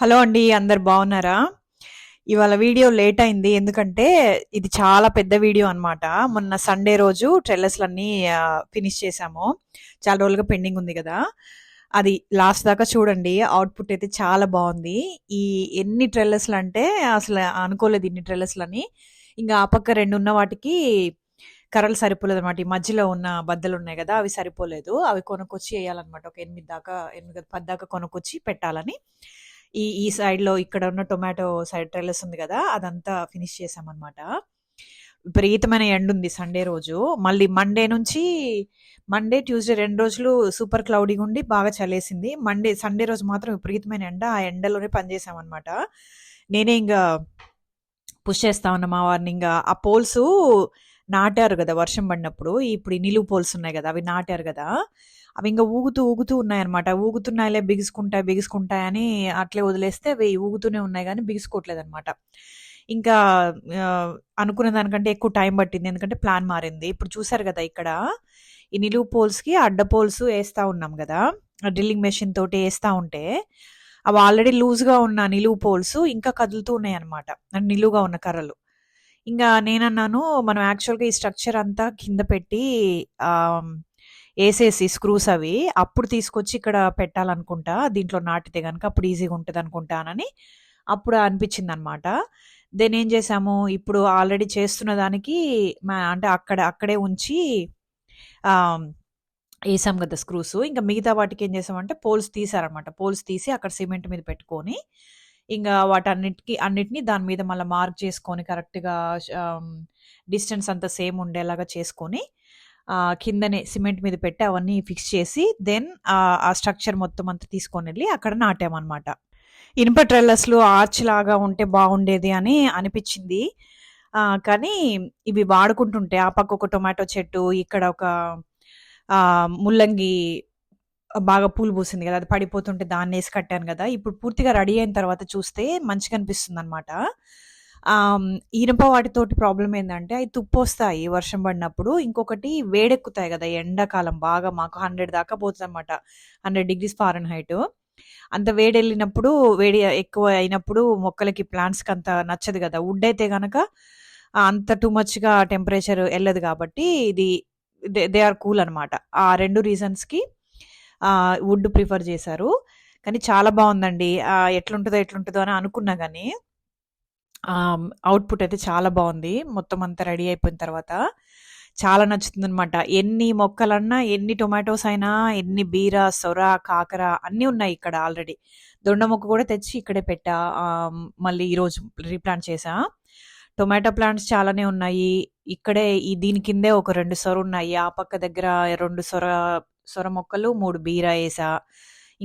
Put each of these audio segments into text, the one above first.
Hello అండి అందరు బాగున్నారా? ఇవాళ వీడియో లేట్ అయింది ఎందుకంటే ఇది చాలా పెద్ద వీడియో అనమాట మొన్న సండే రోజు ట్రెల్లర్స్లన్నీ ఫినిష్ చేసాము చాలా రోజులుగా పెండింగ్ ఉంది కదా. అది లాస్ట్ దాకా చూడండి అవుట్పుట్ అయితే చాలా బాగుంది. ఈ ఎన్ని ట్రెల్లర్స్లు అంటే అసలు అనుకోలేదు ఇన్ని ట్రెల్లర్స్లని ఇంకా ఆ పక్క రెండు ఉన్న వాటికి కర్రలు సరిపోలేదు అనమాట ఈ మధ్యలో ఉన్న బద్దలు ఉన్నాయి కదా అవి సరిపోలేదు. అవి కొనుక్కొచ్చి వేయాలన్నమాట. ఒక ఎనిమిది దాకా ఎనిమిది పది దాకా కొనుక్కొచ్చి పెట్టాలని. ఈ ఈ సైడ్లో ఇక్కడ ఉన్న టొమాటో సైడ్ ట్రెల్లర్స్ ఉంది కదా అదంతా ఫినిష్ చేసామన్నమాట విపరీతమైన ఎండ ఉంది సండే రోజు. మళ్ళీ మండే నుంచి మండే ట్యూస్డే రెండు రోజులు సూపర్ క్లౌడీగా ఉండి బాగా చలేసింది. మండే సండే రోజు మాత్రం విపరీతమైన ఎండ ఆ ఎండలోనే పనిచేసామన్నమాట నేనే ఇంకా పుష్ చేస్తా ఉన్నా మా వారిని. ఇంకా ఆ పోల్స్ నాటారు కదా వర్షం పడినప్పుడు. ఇప్పుడు నిలువు పోల్స్ ఉన్నాయి కదా అవి నాటారు కదా. అవి ఇంకా ఊగుతూ ఊగుతూ ఉన్నాయన్నమాట. ఊగుతున్నాయిలే బిగుసుకుంటాయి బిగుసుకుంటాయని అట్లే వదిలేస్తే అవి ఊగుతూనే ఉన్నాయి కానీ బిగుసుకోవట్లేదు అనమాట ఇంకా అనుకున్న దానికంటే ఎక్కువ టైం పట్టింది. ఎందుకంటే ప్లాన్ మారింది. ఇప్పుడు చూసారు కదా ఇక్కడ ఈ నిలువు పోల్స్కి అడ్డ పోల్స్ వేస్తూ ఉన్నాం కదా. డ్రిల్లింగ్ మెషిన్ తోటి వేస్తూ ఉంటే అవి ఆల్రెడీ లూజ్గా ఉన్న నిలువు పోల్స్ ఇంకా కదులుతూ ఉన్నాయి అనమాట నిలువుగా ఉన్న కర్రలు. ఇంకా నేనన్నాను మనం యాక్చువల్గా ఈ స్ట్రక్చర్ అంతా కింద పెట్టి వేసేసి స్క్రూస్ అవి అప్పుడు తీసుకొచ్చి ఇక్కడ పెట్టాలనుకుంటా. దీంట్లో నాటితే కనుక అప్పుడు ఈజీగా ఉంటుంది అనుకుంటానని అప్పుడు అనిపించింది అనమాట దెన్ ఏం చేసాము ఇప్పుడు ఆల్రెడీ చేస్తున్న దానికి మా అంటే అక్కడ అక్కడే ఉంచి వేసాం కదా స్క్రూస్. ఇంకా మిగతా వాటికి ఏం చేసామంటే పోల్స్ తీసారనమాట. పోల్స్ తీసి అక్కడ సిమెంట్ మీద పెట్టుకొని ఇంకా వాటన్నిటికి అన్నిటిని దాని మీద మళ్ళీ మార్క్ చేసుకొని కరెక్ట్గా డిస్టెన్స్ అంతా సేమ్ ఉండేలాగా చేసుకొని కిందనే సిమెంట్ మీద పెట్టి అవన్నీ ఫిక్స్ చేసి దెన్ ఆ స్ట్రక్చర్ మొత్తం అంతా తీసుకొని వెళ్ళి అక్కడ నాటామన్నమాట. ఇనుప ట్రెల్లర్స్లు ఆర్చ్ లాగా ఉంటే బాగుండేది అని అనిపించింది. కానీ ఇవి వాడుకుంటుంటే ఆ పక్క ఒక టొమాటో చెట్టు ఇక్కడ ఒక ముల్లంగి బాగా పూలు పూసింది కదా అది పడిపోతుంటే దాన్ని వేసి కట్టాను కదా. ఇప్పుడు పూర్తిగా రెడీ అయిన తర్వాత చూస్తే మంచిగా అనిపిస్తుంది అనమాట ఇనుప వాటితోటి ప్రాబ్లం ఏంటంటే అవి తుప్పొస్తాయి వర్షం పడినప్పుడు. ఇంకొకటి వేడెక్కుతాయి కదా ఎండాకాలం బాగా మాకు హండ్రెడ్ దాకా పోతుంది అనమాట హండ్రెడ్ డిగ్రీస్ ఫారెన్ హైట్ అంత వేడి వెళ్ళినప్పుడు వేడి ఎక్కువ అయినప్పుడు మొక్కలకి ప్లాంట్స్కి అంత నచ్చదు కదా. వుడ్ అయితే కనుక అంత టూ మచ్గా టెంపరేచర్ వెళ్ళదు కాబట్టి ఇది దే దే ఆర్ కూల్ అనమాట ఆ రెండు రీజన్స్కి వుడ్ ప్రిఫర్ చేశారు. కానీ చాలా బాగుందండి. ఎట్లుంటుందో ఎట్లుంటుందో అని అనుకున్నా కానీ అవుట్పుట్ అయితే చాలా బాగుంది. మొత్తం అంతా రెడీ అయిపోయిన తర్వాత చాలా నచ్చుతుంది అనమాట ఎన్ని మొక్కలన్నా ఎన్ని టొమాటోస్ అయినా ఎన్ని బీర సొర కాకర అన్నీ ఉన్నాయి ఇక్కడ ఆల్రెడీ దొండ మొక్క కూడా తెచ్చి ఇక్కడే పెట్టా. మళ్ళీ ఈరోజు రీప్లాంట్ చేసా. టొమాటో ప్లాంట్స్ చాలానే ఉన్నాయి. ఇక్కడే ఈ దీని కిందే ఒక రెండు సొర ఉన్నాయి. ఆ పక్క దగ్గర రెండు సొర సొర మొక్కలు మూడు బీర వేసా.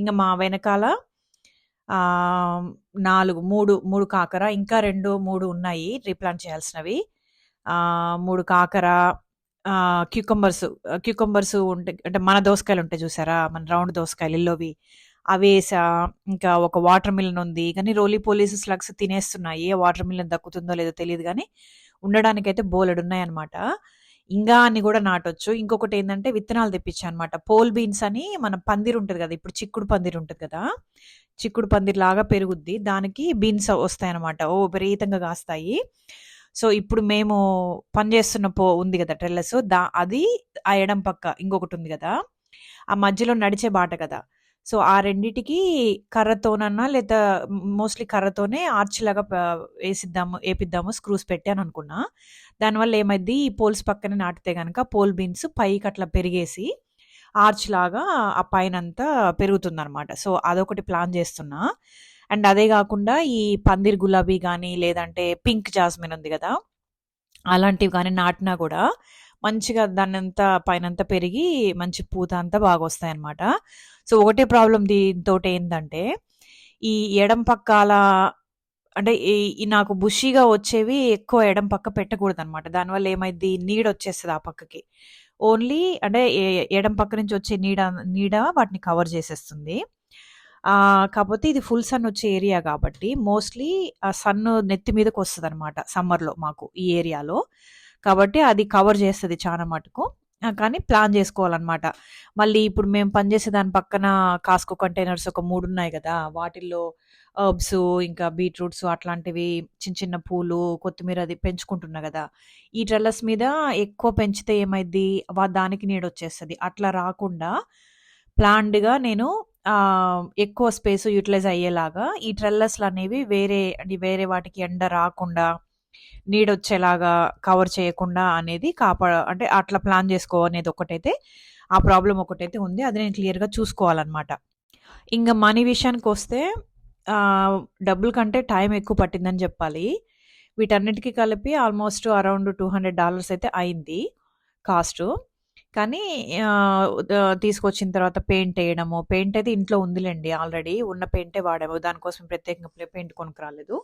ఇంకా మా వెనకాల నాలుగు మూడు మూడు కాకర ఇంకా రెండు మూడు ఉన్నాయి రీప్లాంట్ చేయాల్సినవి. మూడు కాకర క్యూకంబర్స్ క్యూకంబర్స్ ఉంటాయి అంటే మన దోసకాయలు ఉంటాయి చూసారా? మన రౌండ్ దోసకాయలు ఇల్లోవి అవి వేసా ఇంకా ఒక వాటర్ మిలన్ ఉంది. కానీ రోలీ పోలీస్ స్లగ్స్ తినేస్తున్నాయి. ఏ వాటర్ మిలన్ దక్కుతుందో లేదో తెలియదు కానీ ఉండడానికైతే బోలెడు ఉన్నాయన్నమాట. ఇంకా అని కూడా నాటొచ్చు. ఇంకొకటి ఏంటంటే విత్తనాలు తెప్పించా అనమాట పోల్ బీన్స్ అని మన పందిరు ఉంటుంది కదా ఇప్పుడు చిక్కుడు పందిరు ఉంటుంది కదా చిక్కుడు పందిరి లాగా పెరుగుద్ది. దానికి బీన్స్ వస్తాయి అనమాట ఓ విపరీతంగా కాస్తాయి. సో ఇప్పుడు మేము పనిచేస్తున్న పో ఉంది కదా ట్రెల్లస్ దా అది ఆ ఎడం పక్క ఇంకొకటి ఉంది కదా. ఆ మధ్యలో నడిచే బాట కదా. సో ఆ రెండిటికి కర్రతోనన్నా లేదా మోస్ట్లీ కర్రతోనే ఆర్చ్ లాగా వేసిద్దాము వేపిద్దాము స్క్రూస్ పెట్టాను అనుకున్నా. దానివల్ల ఏమైంది ఈ పోల్స్ పక్కన నాటితే కనుక పోల్ బీన్స్ పైకి అట్లా పెరిగేసి ఆర్చ్ లాగా ఆ పైన అంతా పెరుగుతుంది అనమాట సో అదొకటి ప్లాన్ చేస్తున్నా. అండ్ అదే కాకుండా ఈ పందిర్ గులాబీ కానీ లేదంటే పింక్ జాస్మిన్ ఉంది కదా అలాంటివి కానీ నాటినా కూడా మంచిగా దాని అంతా పైనంతా పెరిగి మంచి పూత అంతా బాగా వస్తాయి అన్నమాట సో ఒకటే ప్రాబ్లం దీంతో ఏంటంటే ఈ ఎడం పక్కల అంటే ఈ- నాకు బుషీగా వచ్చేవి ఎక్కువ ఎడం పక్క పెట్టకూడదు అనమాట దానివల్ల ఏమైంది నీడ వచ్చేస్తుంది ఆ పక్కకి. ఓన్లీ అంటే ఎడం పక్క నుంచి వచ్చే నీడ నీడ వాటిని కవర్ చేసేస్తుంది. కాకపోతే ఇది ఫుల్ సన్ వచ్చే ఏరియా కాబట్టి మోస్ట్లీ ఆ సన్ నెత్తి మీదకి వస్తుంది అనమాట సమ్మర్లో మాకు ఈ ఏరియాలో. కాబట్టి అది కవర్ చేస్తుంది చాలా మటుకు. కానీ ప్లాన్ చేసుకోవాలన్నమాట. మళ్ళీ ఇప్పుడు మేము పనిచేసే దాని పక్కన కాస్కో కంటైనర్స్ ఒక మూడు ఉన్నాయి కదా వాటిల్లో హర్బ్స్ ఇంకా బీట్రూట్స్ అట్లాంటివి చిన్న చిన్న పూలు, కొత్తిమీర అది పెంచుకుంటున్నా కదా. ఈ ట్రెల్లస్ మీద ఎక్కువ పెంచితే ఏమైద్ది? వ దానికి నీడొచ్చేస్తుంది అట్లా రాకుండా ప్లాన్డ్‌గా నేను ఎక్కువ స్పేస్ యుటిలైజ్ అయ్యేలాగా ఈ ట్రెల్లస్‌లనేవి వేరే అంటే వేరే వాటికి ఎండ రాకుండా, నీడొచ్చేలాగా కవర్ చేయకుండా అనేది కాపా అంటే అట్లా ప్లాన్ చేసుకో అనేది ఒకటైతే ఆ ప్రాబ్లం ఒకటైతే ఉంది. అది నేను క్లియర్‌గా చూసుకోవాలన్నమాట ఇంకా మనీ విషయానికి వస్తే డబ్బుల కంటే టైం ఎక్కువ పట్టిందని చెప్పాలి వీటన్నిటికీ కలిపి ఆల్మోస్ట్ అరౌండ్ $200 అయితే అయింది కాస్టు. కానీ తీసుకొచ్చిన తర్వాత పెయింట్ వేయడము పెయింట్ అయితే ఇంట్లో ఉందిలెండి ఆల్రెడీ. ఉన్న పెయింటే వాడాము. దానికోసం ప్రత్యేకంగా పెయింట్ కొనుక్కురాలేదు.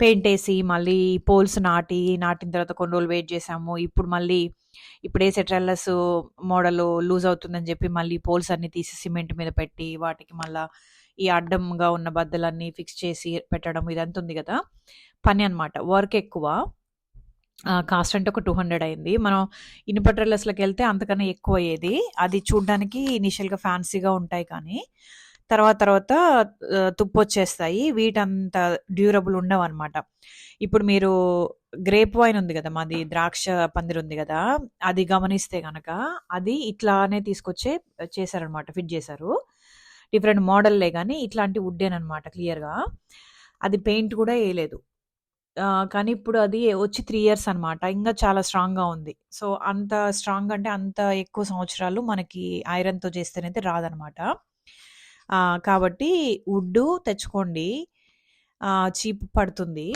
పెయింట్ వేసి మళ్ళీ పోల్స్ నాటి, నాటిన తర్వాత కొన్ని రోజులు వెయిట్ చేసాము ఇప్పుడు మళ్ళీ ఇప్పుడే సెట్రల్లస్ మోడలు లూజ్ అవుతుందని చెప్పి మళ్ళీ పోల్స్ అన్నీ తీసి సిమెంట్ మీద పెట్టి, వాటికి మళ్ళీ ఈ అడ్డంగా ఉన్న బద్దలన్నీ ఫిక్స్ చేసి పెట్టడం ఇదంతా ఉంది కదా పని అనమాట. వర్క్ ఎక్కువ. కాస్ట్ అంటే ఒక 200 అయింది. మనం ఇనుప ట్రెల్లస్‌లకెళ్తే అంతకన్నా ఎక్కువ అయ్యేది అది చూడడానికి ఇనీషియల్‌గా ఫ్యాన్సీగా ఉంటాయి కానీ, తర్వాత తర్వాత తుప్పు తుప్పొచ్చేస్తాయి. వీటంత డ్యూరబుల్ ఉండవు అనమాట ఇప్పుడు మీరు గ్రేప్ వైన్ ఉంది కదా మాది ద్రాక్ష పందిరుంది కదా అది గమనిస్తే కనుక అది ఇట్లానే తీసుకొచ్చే చేశారనమాట. ఫిట్ చేశారు డిఫరెంట్ మోడల్లే కానీ ఇట్లాంటి వుడ్డేననమాట క్లియర్‌గా. అది పెయింట్ కూడా వేయలేదు కానీ ఇప్పుడు అది వచ్చి త్రీ ఇయర్స్ అనమాట. ఇంకా చాలా స్ట్రాంగ్‌గా ఉంది. సో, అంత స్ట్రాంగ్ అంటే అంత ఎక్కువ సంవత్సరాలు మనకి ఐరన్‌తో చేస్తేనైతే రాదనమాట. కాబట్టి వుడ్డు తెచ్చుకోండి. చీప్ పడుతుంది.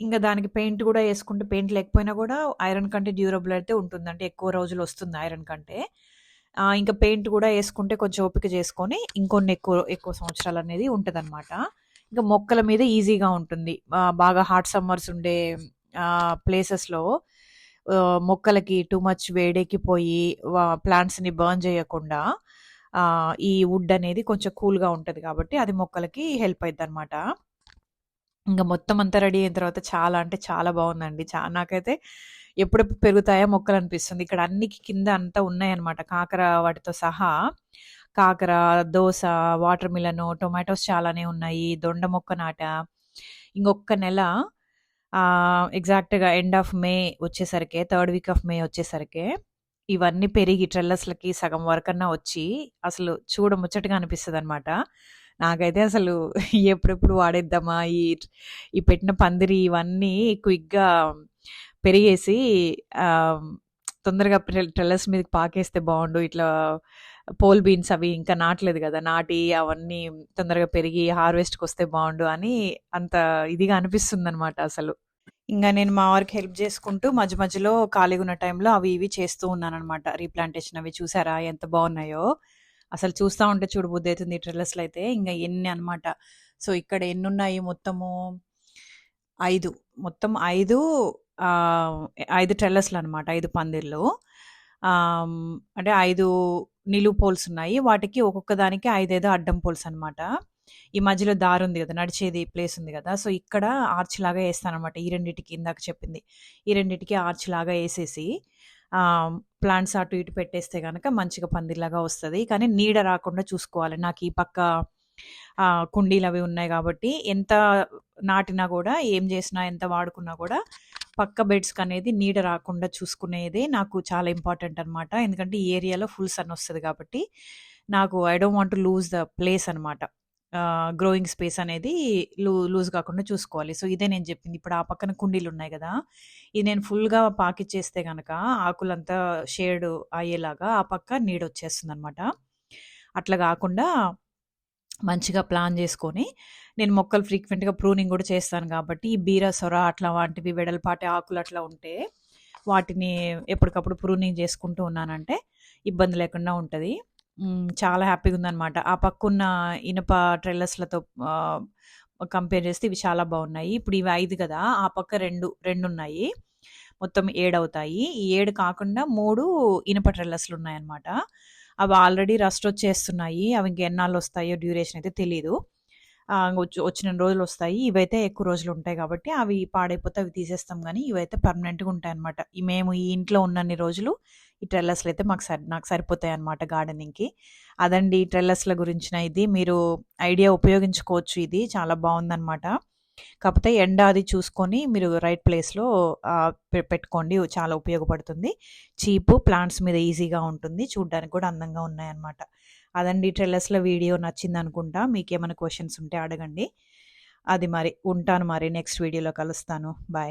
ఇంకా దానికి పెయింట్ కూడా వేసుకుంటే పెయింట్ లేకపోయినా కూడా ఐరన్ కంటే డ్యూరబుల్ అయితే ఉంటుంది. అంటే ఎక్కువ రోజులొస్తుంది ఐరన్ కంటే. ఇంకా పెయింట్ కూడా వేసుకుంటే కొంచెం ఓపిక చేసుకొని ఇంకొన్ని ఎక్కువ ఎక్కువ సంవత్సరాలు అనేది ఉంటుంది అనమాట ఇంకా మొక్కల మీద ఈజీగా ఉంటుంది. బాగా హాట్ సమ్మర్స్ ఉండే ప్లేసెస్‌లో మొక్కలకి టూ మచ్ వేడెక్కిపోయి ప్లాంట్స్‌ని బర్న్ చేయకుండా ఈ వుడ్ అనేది కొంచెం కూల్‌గా ఉంటుంది కాబట్టి అది మొక్కలకి హెల్ప్ అవుతుంది అనమాట ఇంకా మొత్తం అంతా రెడీ అయిన తర్వాత చాలా అంటే చాలా బాగుందండి చా నాకైతే ఎప్పుడెప్పుడు పెరుగుతాయో మొక్కలు అనిపిస్తుంది ఇక్కడ అన్ని కింద అంతా ఉన్నాయన్నమాట. కాకర వాటితో సహా కాకర, దోస, వాటర్ మిలను, టొమాటోస్ చాలానే ఉన్నాయి. దొండ మొక్క నాట ఇంకొక నెల ఎగ్జాక్ట్‌గా ఎండ్ ఆఫ్ మే వచ్చేసరికి థర్డ్ వీక్ ఆఫ్ మే వచ్చేసరికి ఇవన్నీ పెరిగి ట్రెల్లర్స్లకి సగం వరకన్నా వచ్చి అసలు చూడ ముచ్చటగా అనిపిస్తుంది అనమాట నాకైతే అసలు ఎప్పుడెప్పుడు వాడేద్దామా ఈ ఈ పెట్టిన పందిరి ఇవన్నీ క్విక్‌గా పెరిగేసి తొందరగా ట్రెల్లర్స్ మీదకి పాకేస్తే బాగుండు ఇట్లా పోల్ బీన్స్ అవి ఇంకా నాటలేదు కదా నాటి అవన్నీ తొందరగా పెరిగి హార్వెస్ట్‌కొస్తే బాగుండు అని అంత ఇదిగా అనిపిస్తుంది అనమాట అసలు. ఇంకా నేను మా వారికి హెల్ప్ చేసుకుంటూ మధ్య మధ్యలో ఖాళీగా ఉన్న టైంలో అవి ఇవి చేస్తూ ఉన్నాననమాట. రీప్లాంటేషన్ అవి చూసారా ఎంత బాగున్నాయో అసలు చూస్తా ఉంటే చూడు బుద్ధ అవుతుంది ఈ ట్రిల్లర్స్లో అయితే. ఇంకా ఎన్ని అనమాట. సో, ఇక్కడ ఎన్నున్నాయి మొత్తము ఐదు మొత్తం ఐదు ఐదు ట్రెల్లర్స్లు అనమాట ఐదు పందిర్లు. అంటే ఐదు నిలువు పోల్స్ ఉన్నాయి. వాటికి ఒక్కొక్క దానికి 5, 5 అడ్డం పోల్స్ అనమాట. ఈ మధ్యలో దారి ఉంది కదా నడిచేది ప్లేస్ ఉంది కదా సో, ఇక్కడ ఆర్చ్ లాగా యేస్తాననమాట. ఈ రెండిటికి ఇందాక చెప్పింది. ఈ రెండిటికి ఆర్చ్ లాగా వేసేసి ప్లాంట్స్ అటు ఇటు పెట్టేస్తే కనుక మంచిగా పందిర్లాగా వస్తుంది కానీ నీడ రాకుండా చూసుకోవాలి. నాకు ఈ పక్క కుండీలు అవి ఉన్నాయి కాబట్టి ఎంత నాటినా కూడా ఏం చేసినా ఎంత వాడుకున్నా కూడా పక్క బెడ్స్కి అనేది నీడ రాకుండా చూసుకునేదే నాకు చాలా ఇంపార్టెంట్ అనమాట. ఎందుకంటే ఈ ఏరియాలో ఫుల్ సన్ వస్తుంది కాబట్టి నాకు I don't want to lose the place అనమాట. గ్రోయింగ్ స్పేస్ అనేది లూ లూజ్ కాకుండా చూసుకోవాలి. సో, ఇదే నేను చెప్పింది ఇప్పుడు ఆ పక్కన కుండీలు ఉన్నాయి కదా ఇది నేను ఫుల్‌గా పాకిచ్చేస్తే కనుక ఆకులంతా షేడ్ అయ్యేలాగా ఆ పక్క నీడొచ్చేస్తుందనమాట. అట్లా కాకుండా మంచిగా ప్లాన్ చేసుకొని నేను మొక్కలు ఫ్రీక్వెంట్‌గా ప్రూనింగ్ కూడా చేస్తాను కాబట్టి ఈ బీర, సొర అట్లా వంటివి వెడల్పాటి ఆకులు అట్లా ఉంటే వాటిని ఎప్పటికప్పుడు ప్రూనింగ్ చేసుకుంటూ ఉన్నానంటే ఇబ్బంది లేకుండా ఉంటుంది చాలా హ్యాపీగా ఉందనమాట ఆ పక్కున్న ఇనప ట్రైలర్స్లతో కంపేర్ చేస్తే ఇవి చాలా బాగున్నాయి ఇప్పుడు ఇవి ఐదు కదా ఆ పక్క 2, 2 ఉన్నాయి. మొత్తం ఏడు అవుతాయి. ఈ ఏడు కాకుండా 3 ఇనుప ట్రెల్లస్‌లున్నాయనమాట. అవి ఆల్రెడీ రస్ట్ వచ్చేస్తున్నాయి. అవి ఇంక ఎన్నాళ్ళొస్తాయో డ్యూరేషన్ అయితే తెలీదు. వచ్చిన రోజులు వస్తాయి ఇవైతే ఎక్కువ రోజులు ఉంటాయి కాబట్టి అవి పాడైపోతే అవి తీసేస్తాం కానీ ఇవైతే పర్మనెంట్‌గా ఉంటాయి అనమాట మేము ఈ ఇంట్లో ఉన్నన్ని రోజులు ఈ ట్రెల్లర్స్లు అయితే మాకు సరి నాకు సరిపోతాయి అన్నమాట గార్డెనింగ్కి. అదండి ట్రెల్లర్స్ల గురించిన ఇది. మీరు ఐడియా ఉపయోగించుకోవచ్చు ఇది. చాలా బాగుందన్నమాట. కాకపోతే ఎండ అది చూసుకొని మీరు రైట్ ప్లేస్లో పెట్టుకోండి. చాలా ఉపయోగపడుతుంది. చీపు ప్లాంట్స్ మీద ఈజీగా ఉంటుంది. చూడ్డానికి కూడా అందంగా ఉన్నాయన్నమాట. అదండి ట్రెల్లర్స్లో వీడియో నచ్చింది అనుకుంటా మీకు ఏమైనా క్వశ్చన్స్ ఉంటే అడగండి. అది మరి ఉంటాను మరి. నెక్స్ట్ వీడియోలో కలుస్తాను. బాయ్.